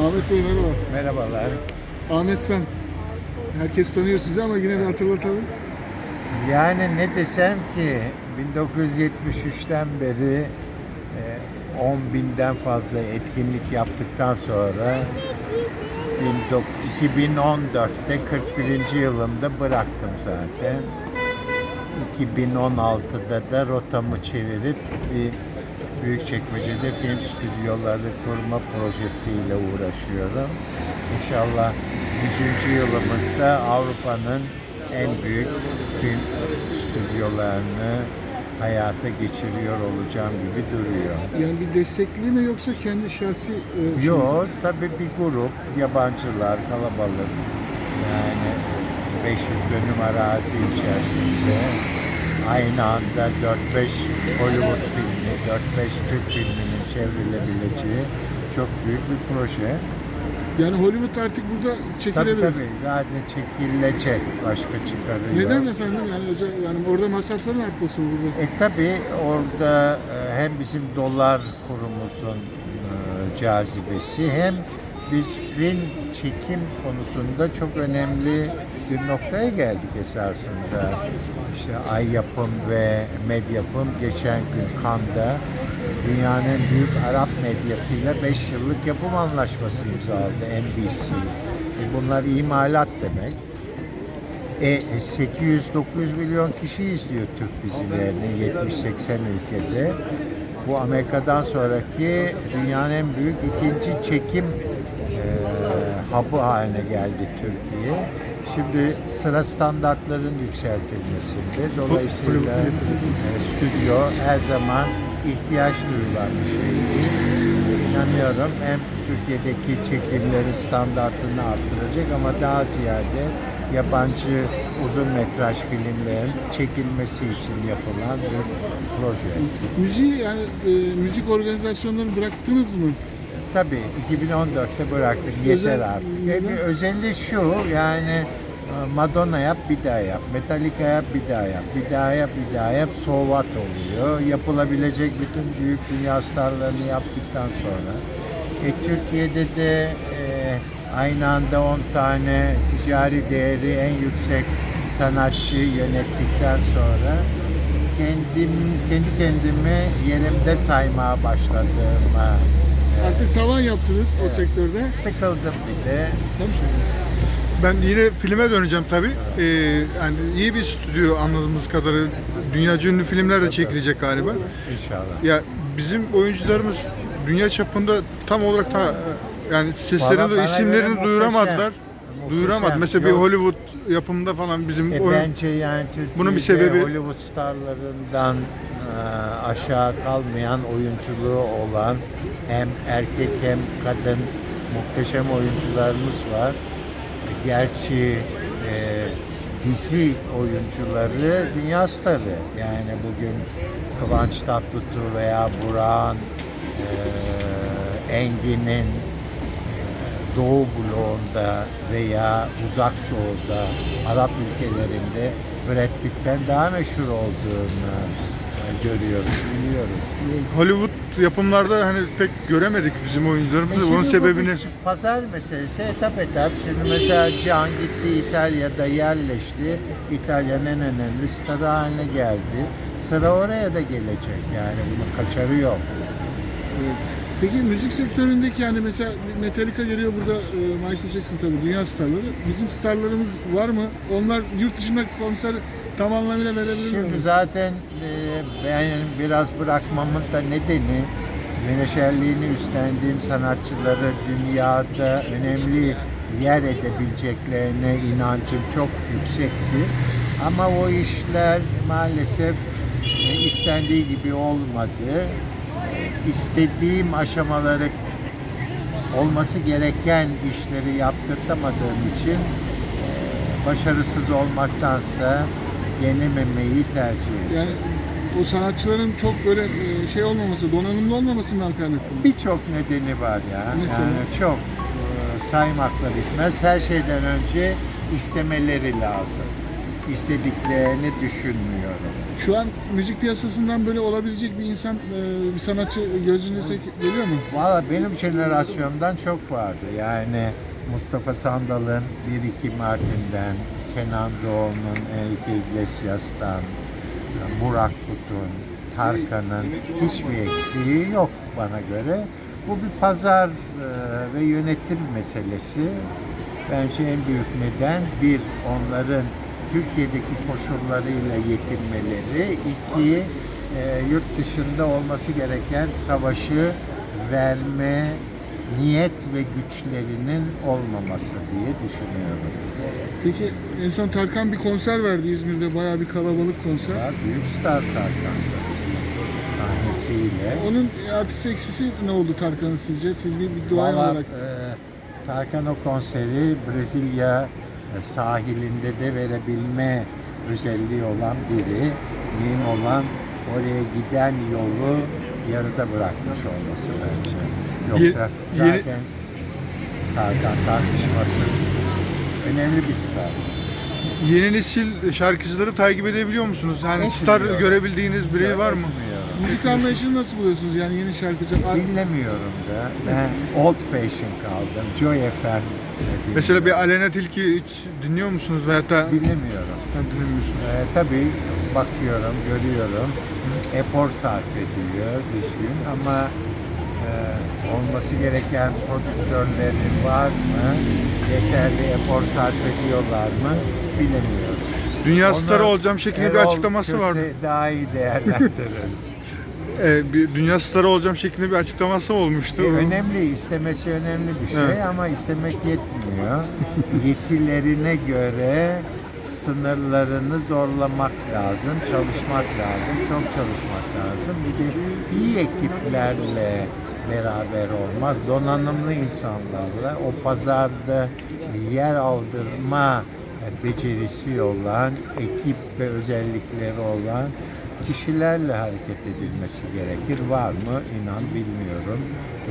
Ahmet Bey merhaba. Merhabalar. Ahmet San. Herkes tanıyor sizi ama yine de hatırlatalım. Yani ne desem ki 1973'ten beri e, 10 binden fazla etkinlik yaptıktan sonra 2014'te 41. yılımda bıraktım zaten. 2016'da da rotamı çevirip bir Büyükçekmece'de film stüdyoları kurma projesiyle uğraşıyorum. İnşallah 100. yılımızda Avrupa'nın en büyük film stüdyolarını hayata geçiriyor olacağım gibi duruyor. Yani bir destekli mi yoksa kendi şahsi e, şey- Yok tabii bir grup yabancılar kalabalık yani 500 dönüm arazi içerisinde aynı anda 4-5 Hollywood filmi, 4-5 Türk filminin çevrilebileceği çok büyük bir proje. Yani Hollywood artık burada Tabii çekilebilir. tabii zaten çekilecek başka çıkarı yok. Neden efendim? Yani özel, yani orada masrafların artması burada? E tabi orada e, hem bizim dolar kurumuzun e, cazibesi hem biz film çekim konusunda çok önemli bir noktaya geldik esasında. İşte Ay Yapım ve Medyapım geçen gün Cannes'da dünyanın büyük Arap medyasıyla 5 yıllık yapım anlaşması imzaladı NBC. E bunlar imalat demek. E, 800-900 milyon kişi izliyor Türk dizilerini 70-80 ülkede. Bu Amerika'dan sonraki dünyanın en büyük ikinci çekim e, hub'ı haline geldi Türkiye. Şimdi sıra standartların yükseltilmesinde. Dolayısıyla e, stüdyo her zaman ihtiyaç duyulan bir şeydi. İnanıyorum hem Türkiye'deki çekimleri standartını arttıracak ama daha ziyade yabancı uzun metraj filmlerin çekilmesi için yapılan bir proje. Müziği yani e, müzik organizasyonlarını bıraktınız mı? Tabii 2014'te bıraktık yeter Özel- artık. neden? Yani özelliği şu yani e, Madonna yap bir daha yap, Metallica yap bir daha yap, bir daha yap bir daha yap, so what oluyor. Yapılabilecek bütün büyük dünya starlarını yaptıktan sonra. E, Türkiye'de de e, aynı anda 10 tane ticari değeri en yüksek sanatçı yönettikten sonra kendim kendi kendimi yerimde saymaya başladığıma e, Artık tavan yaptınız o sektörde. sıkıldım bir de. Sen mi? Ben yine filme döneceğim tabii. Ee, yani iyi bir stüdyo anladığımız kadarıyla. Dünyaca ünlü filmler de çekilecek galiba. İnşallah. Ya bizim oyuncularımız dünya çapında tam olarak ta yani seslerini, bana isimlerini göre duyuramadılar. muhteşem. Duyuramadı. Muhteşem. Mesela bir Yok. Hollywood yapımında falan bizim E, oyun bence yani Türkiye'de Bunun bir sebebi- Hollywood starlarından e, aşağı kalmayan oyunculuğu olan hem erkek hem kadın muhteşem oyuncularımız var. Gerçi e, dizi oyuncuları dünya starı. Yani bugün Kıvanç Tatlıtuğ veya Burak'ın e, Engin'in Doğu bloğunda veya Uzak Doğu'da, Arap ülkelerinde Brad Pitt'ten daha meşhur olduğunu e, görüyoruz, biliyoruz. Hollywood yapımlarda hani pek göremedik bizim E oyuncularımızı. şimdi Onun sebebini pazar meselesi etap etap. Şimdi mesela Can gitti İtalya'da yerleşti. İtalya'nın en önemli starı haline geldi. Sıra oraya da gelecek yani bunun kaçarı yok. Peki müzik sektöründeki yani mesela Metallica geliyor burada e, Michael Jackson tabii dünya starları. Bizim starlarımız var mı? Onlar yurt dışında konser tam anlamıyla verebilir? Şimdi zaten e, ben biraz bırakmamın da nedeni menajerliğini üstlendiğim sanatçıları dünyada önemli yer edebileceklerine inancım çok yüksekti. Ama o işler maalesef e, istendiği gibi olmadı. İstediğim aşamaları olması gereken işleri yaptırtamadığım için e, başarısız olmaktansa yenememeyi tercih ettim. Yani o sanatçıların çok böyle e, şey olmaması, donanımlı olmamasından kaynaklı. Birçok nedeni var ya. Mesela? Yani çok e, saymakla bitmez. Her şeyden önce istemeleri lazım. İstediklerini düşünmüyorum. Şu an müzik piyasasından böyle olabilecek bir insan, e, bir sanatçı gözünüze geliyor mu? Valla benim jenerasyondan çok vardı. Yani Mustafa Sandal'ın, Bir iki Martin'den, Kenan Doğulu'nun, Enrique Iglesias'tan, Burak Kut'un, Tarkan'ın hiçbir eksiği yok bana göre. Bu bir pazar e, ve yönetim meselesi. Bence en büyük neden bir onların Türkiye'deki koşullarıyla yetinmeleri, iki e, yurt dışında olması gereken savaşı verme niyet ve güçlerinin olmaması diye düşünüyorum. Peki en son Tarkan bir konser verdi İzmir'de, bayağı bir kalabalık konser. Ya büyük star Tarkan sahnesiyle. Onun artısı eksisi ne oldu Tarkan'ın sizce? Siz bir, bir duayen Valla olarak. e, Tarkan o konseri Brezilya e, sahilinde de verebilme özelliği olan biri. Mühim olan oraya giden yolu yarıda bırakmış olması bence. Yoksa Ye- yeni- zaten Tarkan tartışmasız önemli bir star. Yeni nesil şarkıcıları takip edebiliyor musunuz? Yani Etmiyorum. star görebiliğiniz biri var mı? Müzik anlayışını nasıl buluyorsunuz? Yani yeni şarkıcı. Dinlemiyorum da. Ben old fashion kaldım. Joy FM. dinliyorum. Mesela bir Alena Tilki hiç dinliyor musunuz veyahut da dinlemiyorum. Ha, dinlemiyorsunuz? Ee, tabii bakıyorum, görüyorum. Efor sarf ediyor düzgün ama olması gereken prodüktörleri var mı? Yeterli efor sarf ediyorlar mı? Bilemiyorum. Dünya Onu starı olacağım şeklinde bir Erol açıklaması Köse vardı. daha iyi değerlendirir. Ee, bir dünya starı olacağım şeklinde bir açıklaması olmuştu. E, önemli, istemesi önemli bir şey Evet. ama istemek yetmiyor. Yetilerine göre sınırlarını zorlamak lazım, çalışmak lazım, çok çalışmak lazım. Bir de iyi ekiplerle beraber olmak, donanımlı insanlarla o pazarda yer aldırma becerisi olan, ekip ve özellikleri olan kişilerle hareket edilmesi gerekir. Var mı? İnan bilmiyorum.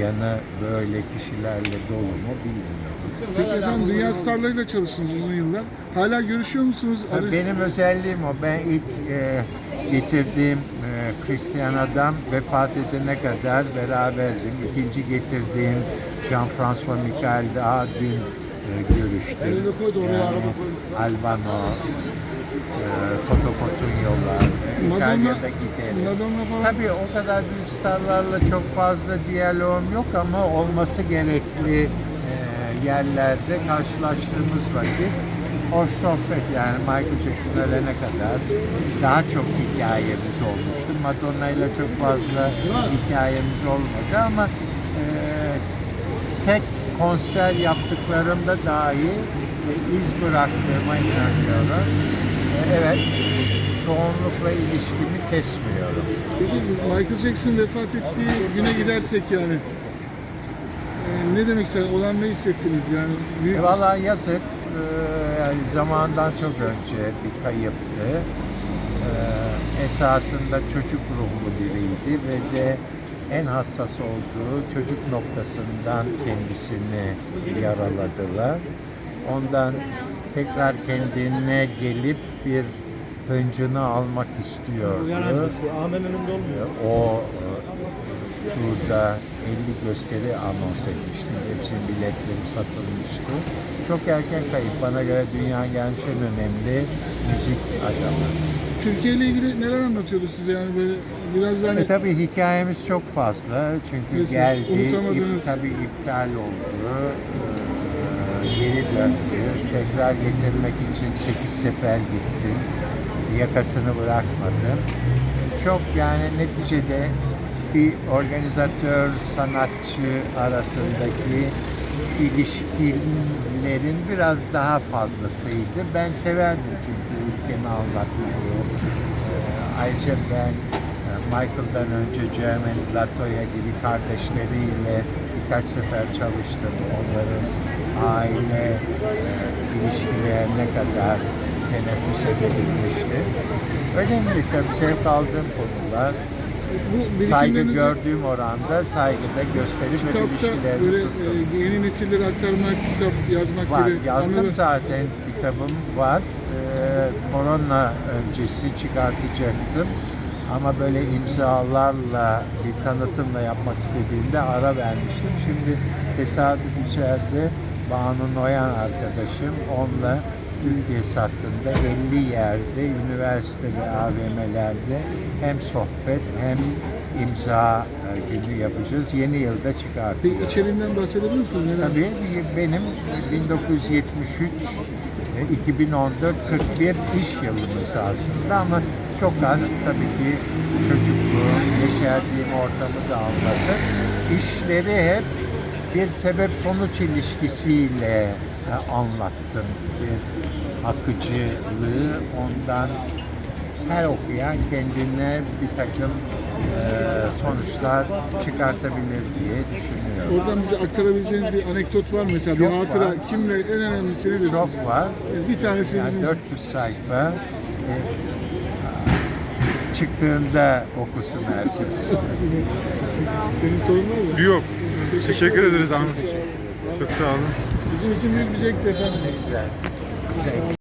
Yanı böyle kişilerle dolu mu bilmiyorum. Peki efendim dünya starlarıyla çalıştınız uzun yıllar. Hala görüşüyor musunuz? Benim özelliğim o. Ben ilk e, getirdiğim Christian adam vefat edene kadar beraberdim. İkinci getirdiğim Jean-François Michel daha dün e, görüştüm. Yani Albano, e, Cotugno'lar, Madonna, İtalya'da gidelim. Tabii o kadar büyük starlarla çok fazla diyaloğum yok ama olması gerekli e, yerlerde karşılaştığımız vakit hoş sohbet yani Michael Jackson ölene kadar daha çok hikayemiz olmuştu. Madonna ile çok fazla hikayemiz olmadı ama e, tek konser yaptıklarımda dahi e, iz bıraktığıma inanıyorum. E, evet, çoğunlukla ilişkimi kesmiyorum. Peki Michael Jackson vefat ettiği güne gidersek yani. e, ne demek ister? Olan ne hissettiniz yani? Büyük E, Valla yazık. Ee, yani zamandan çok önce bir kayıptı. Ee, esasında çocuk ruhlu biriydi ve de en hassas olduğu çocuk noktasından kendisini yaraladılar. Ondan tekrar kendine gelip bir hıncını almak istiyordu. O burada 50 gösteri anons etmişti. Hepsinin biletleri satılmıştı. Çok erken kayıp. Bana göre dünya gelmiş en önemli müzik adamı. Türkiye ile ilgili neler anlatıyordu size yani böyle biraz da hani E tabii hikayemiz çok fazla. Çünkü Mesela geldi, ip, tabii iptal oldu. Ee, geri döndü. Tekrar getirmek için 8 sefer gittim. Yakasını bırakmadım. Çok yani neticede bir organizatör sanatçı arasındaki ilişkilerin biraz daha fazlasıydı. Ben severdim çünkü ülkemi anlatmayı. Ee, ayrıca ben e, Michael'dan önce Jermaine Latoya gibi kardeşleriyle birkaç sefer çalıştım. Onların aile e, ilişkilerine kadar teneffüs edilmişti. Önemli tabii zevk aldığım konular. Bu Saygı gördüğüm oranda saygıda gösterip ve kitapta tuttum. e, yeni nesillere aktarmak, kitap yazmak Var, gibi yazdım anılar- zaten kitabım var. Ee, korona öncesi çıkartacaktım. Ama böyle imzalarla bir tanıtımla yapmak istediğimde ara vermiştim. Şimdi tesadüf içeride Banu Noyan arkadaşım onunla Türkiye sattığında 50 yerde, üniversite ve AVM'lerde hem sohbet hem imza e, günü yapacağız. Yeni yılda çıkartacağız. Peki içeriğinden bahsedebilir misiniz? Neler? Tabii benim 1973 e, 2014 41 iş yılımız aslında ama çok az tabii ki çocukluğum, yeşerdiğim ortamı da anlatır. İşleri hep bir sebep sonuç ilişkisiyle e, anlattım. Bir akıcılığı ondan her okuyan kendine bir takım e, sonuçlar çıkartabilir diye düşünüyorum. Oradan bize aktarabileceğiniz bir anekdot var mı? mesela? Çok bir hatıra var. kimle en önemlisi nedir? Çok sizin? var. Bir tanesi Yani bizim 400 sayfa. E, çıktığında okusun herkes. Senin sorun var mı? Yok. Teşekkür ederiz Ahmet. Çok sağ olun. Çok sağ olun. Bizim için büyük bir zevkti efendim. Güzel.